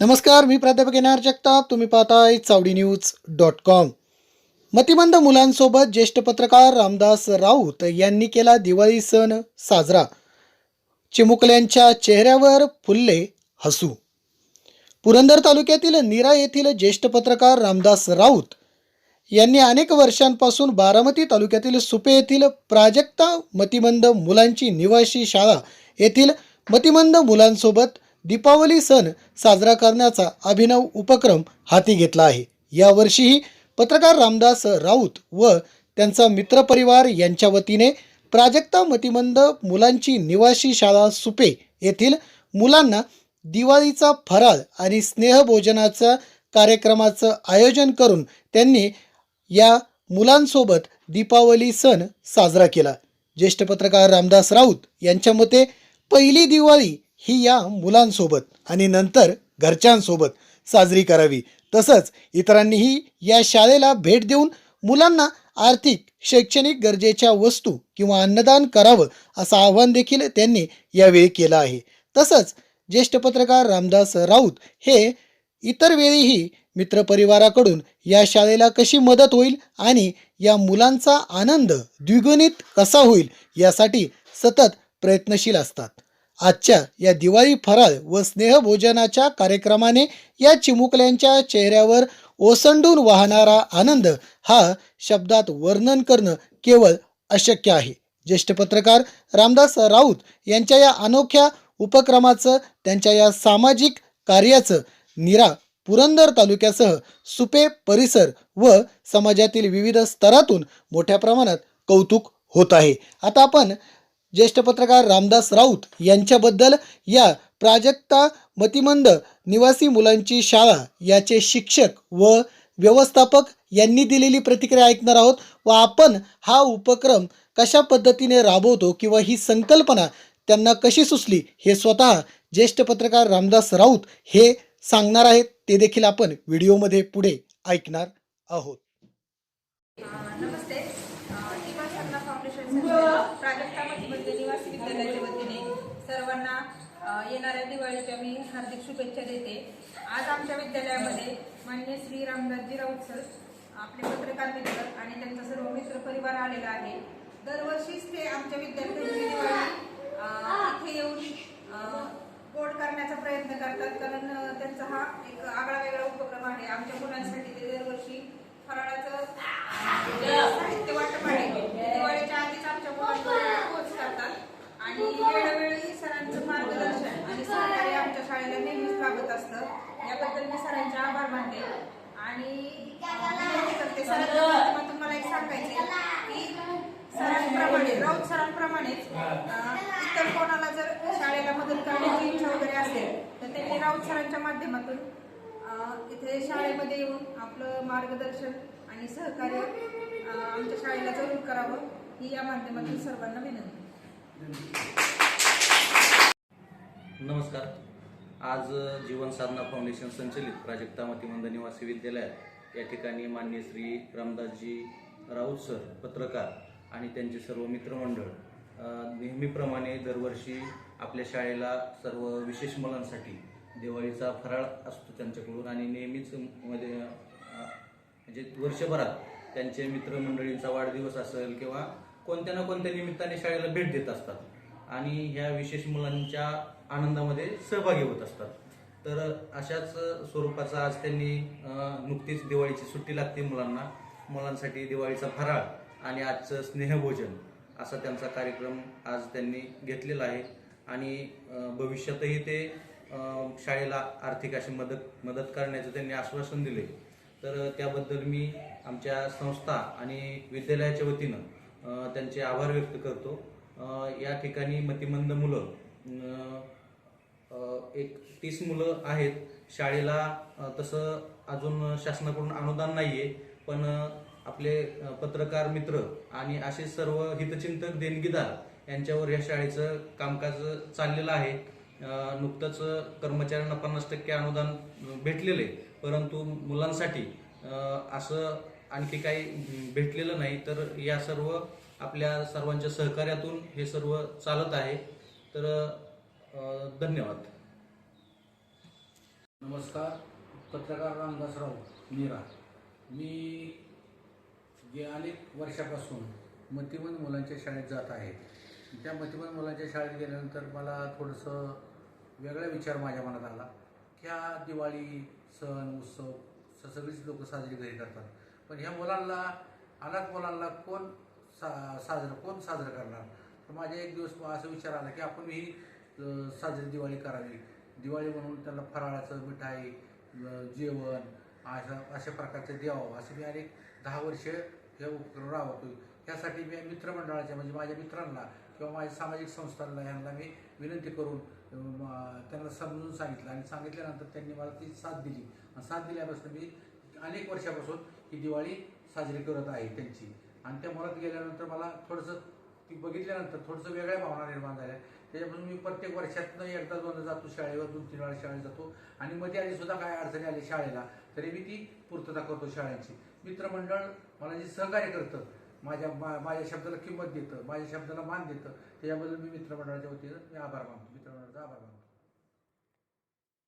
नमस्कार मी प्राध्यापक N R Jagtap. तुम्ही पाहताय चावडी न्यूज डॉट कॉम. मतिमंद मुलांसोबत ज्येष्ठ पत्रकार रामदास राऊत यांनी केला दिवाळी सण साजरा. चिमुकल्यांच्या चेहऱ्यावर फुलले हसू. पुरंदर तालुक्यातील नीरा येथील ज्येष्ठ पत्रकार रामदास राऊत यांनी अनेक वर्षांपासून बारामती तालुक्यातील सुपे येथील प्राजक्ता मतिमंद मुलांची निवासी शाळा येथील मतिमंद मुलांसोबत दीपावली सण साजरा करण्याचा अभिनव उपक्रम हाती घेतला आहे. यावर्षीही पत्रकार रामदास राऊत व त्यांचा मित्रपरिवार यांच्या वतीने प्राजक्ता मतिमंद मुलांची निवासी शाळा सुपे येथील मुलांना दिवाळीचा फराळ आणि स्नेहभोजनाचा कार्यक्रमाचं आयोजन करून त्यांनी या मुलांसोबत दीपावली सण साजरा केला. ज्येष्ठ पत्रकार रामदास राऊत यांच्या मते पहिली दिवाळी ही या मुलांसोबत आणि नंतर घरच्यांसोबत साजरी करावी. तसंच इतरांनीही या शाळेला भेट देऊन मुलांना आर्थिक शैक्षणिक गरजेच्या वस्तू किंवा अन्नदान करावं असं आवाहन देखील त्यांनी यावेळी केलं आहे. तसंच ज्येष्ठ पत्रकार रामदास राऊत हे इतर वेळीही मित्रपरिवाराकडून या शाळेला कशी मदत होईल आणि या मुलांचा आनंद द्विगुणित कसा होईल यासाठी सतत प्रयत्नशील असतात. आजच्या या दिवाळी फराळ व स्नेहभोजनाच्या कार्यक्रमाने या चिमुकल्यांच्या चेहऱ्यावर ओसंडून वाहणारा आनंद हा शब्दात वर्णन करणं केवळ अशक्य आहे. ज्येष्ठ पत्रकार रामदास राऊत यांच्या या अनोख्या उपक्रमाचं त्यांच्या या सामाजिक कार्याचं निरा पुरंदर तालुक्यासह सुपे परिसर व समाजातील विविध स्तरातून मोठ्या प्रमाणात कौतुक होत आहे. आता आपण ज्येष्ठ पत्रकार रामदास राऊत यांच्याबद्दल या प्राजक्ता मतिमंद निवासी मुलांची शाळा याचे शिक्षक व व्यवस्थापक यांनी दिलेली प्रतिक्रिया ऐकणार आहोत व आपण हा उपक्रम कशा पद्धतीने राबवतो किंवा ही संकल्पना त्यांना कशी सुचली हे स्वतः ज्येष्ठ पत्रकार रामदास राऊत हे सांगणार आहेत. ते देखील आपण व्हिडिओमध्ये पुढे ऐकणार आहोत. नमस्ते. प्राजक्ता निवासी विद्यालयाच्या वतीने सर्वांना येणाऱ्या दिवाळीच्या मी हार्दिक शुभेच्छा देते. आज आमच्या विद्यालयामध्ये मान्य श्री रामदासजी राऊत सर आपले पत्रकार मित्र आणि त्यांचा सर्व मित्र परिवार आलेला आहे. दरवर्षीच ते आमच्या विद्यार्थ्यांची दिवाळी इथे येऊन पोट करण्याचा प्रयत्न करतात. कारण त्यांचा हा एक आगळा वेगळा उपक्रम आहे. आमच्या मुलांसाठी ते दरवर्षी फराळाचं साहित्य वाटप आहे दिवाळीच्या आधीच आमच्या मुलांपर्यंत पोहोच करतात आणि वेळोवेळी सरांचं मार्गदर्शन आणि सहकार्य आमच्या शाळेला नेहमीच लागत असतं. याबद्दल मी सरांचे आभार मानते. आणि करते सरांच्या माध्यमातून मला एक सांगायचे की सरांप्रमाणे राऊत सरांप्रमाणेच इतर कोणाला जर शाळेला मदत करण्याची इच्छा वगैरे असेल तर त्यांनी राऊत सरांच्या माध्यमातून इथे शाळेमध्ये येऊन आपलं मार्गदर्शन आणि सहकार्य आमच्या शाळेला जरूर करावं ही या माध्यमातून सर्वांना विनंती. नमस्कार. आज जीवन साधना फाउंडेशन संचलित प्राजक्ता मतिमंद निवासी विद्यालयात या ठिकाणी मान्य श्री रामदासजी राऊत सर पत्रकार आणि त्यांचे सर्व मित्रमंडळ नेहमीप्रमाणे दरवर्षी आपल्या शाळेला सर्व विशेष मुलांसाठी दिवाळीचा फराळ असतो त्यांच्याकडून आणि नेहमीच मध्ये म्हणजे वर्षभरात त्यांचे मित्रमंडळींचा वाढदिवस असेल किंवा कोणत्या ना कोणत्या निमित्ताने शाळेला भेट देत असतात. आणि ह्या विशेष मुलांच्या आनंदामध्ये सहभागी होत असतात. तर अशाच स्वरूपाचा आज त्यांनी नुकतीच दिवाळीची सुट्टी लागते मुलांना. मुलांसाठी दिवाळीचा फराळ आणि आजचं स्नेहभोजन असा त्यांचा कार्यक्रम आज त्यांनी घेतलेला आहे. आणि भविष्यातही ते शाळेला आर्थिक अशी मदत मदत करण्याचं त्यांनी आश्वासन दिले तर त्याबद्दल मी आमच्या संस्था आणि विद्यालयाच्या वतीनं त्यांचे आभार व्यक्त करतो. या ठिकाणी मतिमंद मुलं एक तीस मुलं आहेत. शाळेला तसं अजून शासनाकडून अनुदान नाही आहे पण आपले पत्रकार मित्र आणि असे सर्व हितचिंतक देणगीदार यांच्यावर या शाळेचं कामकाज चाललेलं आहे. नुकतंच कर्मचाऱ्यांना पन्नास टक्के अनुदान भेटलेले परंतु मुलांसाठी असं आणखी काही भेटलेलं नाही तर या सर्व आपल्या सर्वांच्या सहकार्यातून हे सर्व चालत आहे. तर धन्यवाद. नमस्कार. पत्रकार रामदासराव मीरा. मी गे अनेक वर्षापासून मतिमंद मुलांच्या शाळेत जात आहे. त्या मतिमंद मुलांच्या शाळेत गेल्यानंतर मला थोडंसं वेगळा विचार माझ्या मनात आला. की हा दिवाळी सण उत्सव स- सगळीच लोक साजरी घरी करतात. पण ह्या मुलांना अनाथ मुलांना कोण सा साजरं कोण साजरं करणार? तर माझ्या एक दिवस असा विचार आला की आपण ही साजरी दिवाळी करावी. दिवाळी म्हणून त्यांना फराळाचं मिठाई जेवण अशा अशा प्रकारचं द्यावं. असं मी अनेक दहा वर्ष हे उपक्रम राबवतो ह्यासाठी मी मित्रमंडळाच्या म्हणजे माझ्या मित्रांना किंवा माझ्या सामाजिक संस्थांना ह्यांना मी विनंती करून त्यांना समजून सांगितलं आणि सांगितल्यानंतर त्यांनी मला ती साथ दिली. आणि साथ दिल्यापासून मी अनेक वर्षापासून ही दिवाळी साजरी करत आहे त्यांची. आणि त्या मुलात गेल्यानंतर मला थोडंसं ती बघितल्यानंतर थोडंसं वेगळ्या भावना निर्माण झाल्या. त्याच्यापासून मी प्रत्येक वर्षातनं एकदा दोनदा जातो शाळेवर दोन तीन वेळा शाळेत जातो. आणि मध्ये आधी सुद्धा काय अडचणी आली शाळेला तरी मी ती पूर्तता करतो शाळेची. मित्रमंडळ मला जे सहकार्य करतं माझ्या मा- माझ्या शब्दाला किंमत देतं माझ्या शब्दाला मान देतं त्याच्याबद्दल मी मित्रमंडळाच्या वतीनं मी आभार मानतो. मित्रमंडळाचा आभार मानतो.